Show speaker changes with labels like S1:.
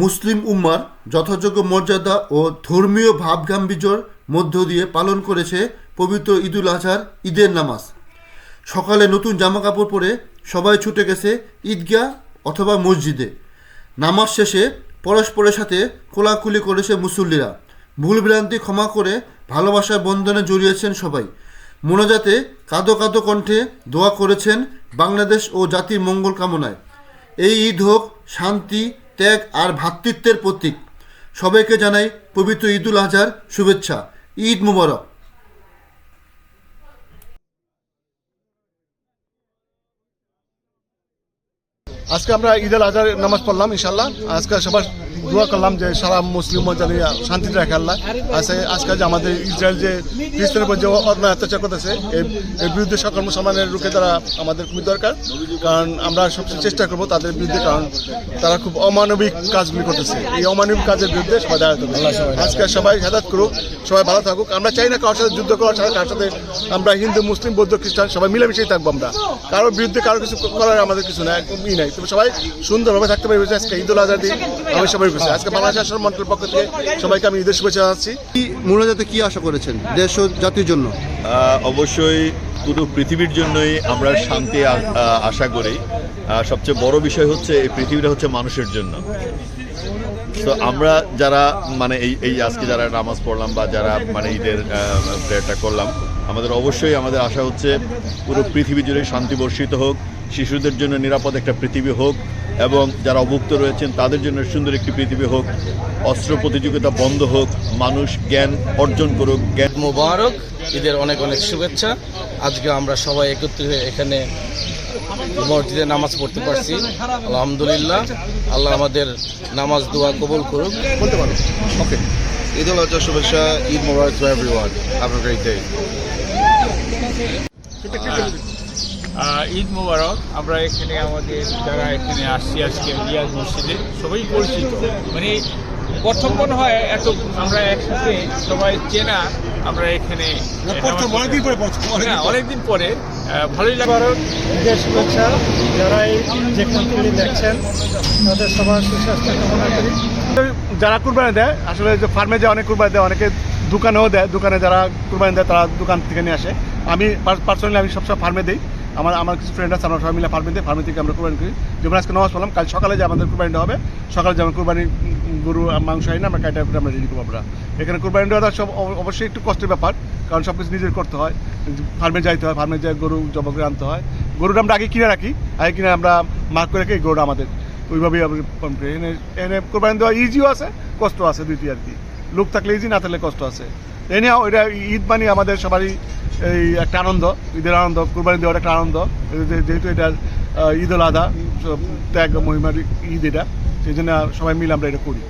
S1: মুসলিম উম্মার যথাযোগ্য মর্যাদা ও ধর্মীয় ভাবগাম্বীর্যর মধ্য দিয়ে পালন করেছে পবিত্র ঈদুল আজহার ঈদের নামাজ। সকালে নতুন জামা কাপড় পরে সবাই ছুটে গেছে ঈদগাহ অথবা মসজিদে। নামাজ শেষে পরস্পরের সাথে কোলাকুলি করেছে মুসল্লিরা। ভুলভ্রান্তি ক্ষমা করে ভালোবাসার বন্ধনে জড়িয়েছেন সবাই। মোনাজাতে কাঁদো কাঁদো কণ্ঠে দোয়া করেছেন বাংলাদেশ ও জাতির মঙ্গল কামনায়। এই ঈদ হোক শান্তি, ত্যাগ আর ভ্রাতৃত্বের প্রতীক। সবাইকে জানাই পবিত্র ঈদুল আজহার শুভেচ্ছা। ঈদ মুবারক।
S2: আজকে আমরা ঈদ আল আজহার নামাজ পড়লাম ইনশাল্লাহ আজকে সবার দোয়া করলাম যে সারা মুসলিম জানি শান্তিতে রাখে আল্লাহ। আজকে আজকে যে আমাদের ইসরায়েল যে খ্রিস্টানের উপর যে অন্যায় অত্যাচার করতেছে এর বিরুদ্ধে সকল মুসলমানের রুখে তারা আমাদের খুবই দরকার। কারণ আমরা সবচেয়ে চেষ্টা করব তাদের বিরুদ্ধে কারণ তারা খুব অমানবিক কাজগুলি করতেছে। এই অমানবিক কাজের বিরুদ্ধে সবাই দাঁড়াতে আজকে সবাই হেদাত করুক সবাই ভালো থাকুক। আমরা চাই না কারোর সাথে যুদ্ধ করার সাথে কারোর সাথে আমরা হিন্দু মুসলিম বৌদ্ধ খ্রিস্টান সবাই মিলেমিশেই থাকব আমরা। কারোর বিরুদ্ধে কারোর কিছু করার আমাদের কিছু নাই একদমই নাই তবে সবাই সুন্দরভাবে থাকতে পারবে। আজকে ঈদুল আজহার দিন আমি সবাই খুশি। আজকে বাংলাদেশ আসন মন্ত্রের পক্ষ থেকে সবাইকে আমি ঈদের শুভেচ্ছা জানাচ্ছি।
S1: কি মোনাজাতে কি আশা করেছেন? দেশ ও জাতির জন্য?
S3: অবশ্যই পুরো পৃথিবীর জন্যই আমরা শান্তি আশা করি। সবচেয়ে বড় বিষয় হচ্ছে এই পৃথিবীটা হচ্ছে মানুষের জন্য। তো আমরা যারা মানে এই এই আজকে যারা নামাজ পড়লাম বা যারা মানে ঈদের প্রেয়ারটা করলাম আমাদের অবশ্যই আমাদের আশা হচ্ছে পুরো পৃথিবী জুড়ে শান্তি বর্ষিত হোক। শিশুদের জন্য নিরাপদ একটা পৃথিবী হোক এবং যারা অভুক্ত রয়েছেন তাদের জন্য সুন্দর একটি পৃথিবী হোক। অস্ত্র প্রতিযোগিতা বন্ধ হোক মানুষ জ্ঞান অর্জন করুক জ্ঞান
S4: মোবারক ঈদের অনেক অনেক শুভেচ্ছা। আজকে আমরা সবাই একত্রিত হয়ে এখানে মসজিদে নামাজ পড়তে পারছি। আলহামদুলিল্লাহ। আল্লাহ আমাদের নামাজ দোয়া কবুল করুক।
S2: বলতে পারো। ওকে।
S5: al Adha Shubhasha, Eid Mubarak to everyone. Have a great day.
S6: আহ, ঈদ মোবারক। আমরা এখানে আমাদের যারা এখানে আসছি আজকে রিয়াজ মসজিদে সবাই পরিচিত। মানে প্রথম মনে হয় এত আমরা একসাথে সবাই চেনা আমরা এখানে
S2: প্রথম অনেকদিন পরে
S6: হ্যাঁ, অনেকদিন পরে। ভালোই লাগে
S7: ঈদের শুভেচ্ছা। যারা এই যেখান থেকে দেখছেন তাদের সবার সুস্বাস্থ্য কামনা করি।
S2: যারা কুরবানি দেয় আসলে যে ফার্মে যে অনেক কুরবানি দেয় অনেকে দোকানেও দেয়। দোকানে যারা কুরবানি দেয় তারা দোকান থেকে নিয়ে আসে। আমি পার্সোনালি আমি সবসময় ফার্মে দিই। আমার আমার কিছু ফ্রেন্ড আছে, আমরা সবাই মিলে ফার্মে দিই ফার্মে থেকে আমরা কুরবানি করি। যেমন আজকে নামাজ পড়লাম, কাল সকালে যে আমাদের কুরবানিটা হবে, সকালে যেমন কুরবানি, গরু, মাংস হয় না আমরা কাটা করে আমরা রেডি করব আমরা। এখানে কুরবানি দেওয়াটা সব অবশ্যই একটু কষ্টের ব্যাপার, কারণ সব কিছু নিজের করতে হয়। ফার্মে যাইতে হয় ফার্মে যাই গরু জবা করে আনতে হয়। গরুটা আমরা আগে কিনে রাখি, আগে কিনে আমরা মার্ক করে রাখি গরুটা আমাদের। ওইভাবেই আমরা এনে এনে কোরবানি দেওয়া ইজিও আছে কষ্ট আছে দুইটি আর কি। লোক থাকলে ইজি না থাকলে কষ্ট আছে। এনে ওইটা ঈদ মানে আমাদের সবারই এই একটা আনন্দ, ঈদের আনন্দ, কোরবানি দেওয়ার একটা আনন্দ। যেহেতু এটা ঈদ আধা ত্যাগ মহিমার ঈদ এটা, সেই জন্য সবাই মিলে আমরা এটা করি।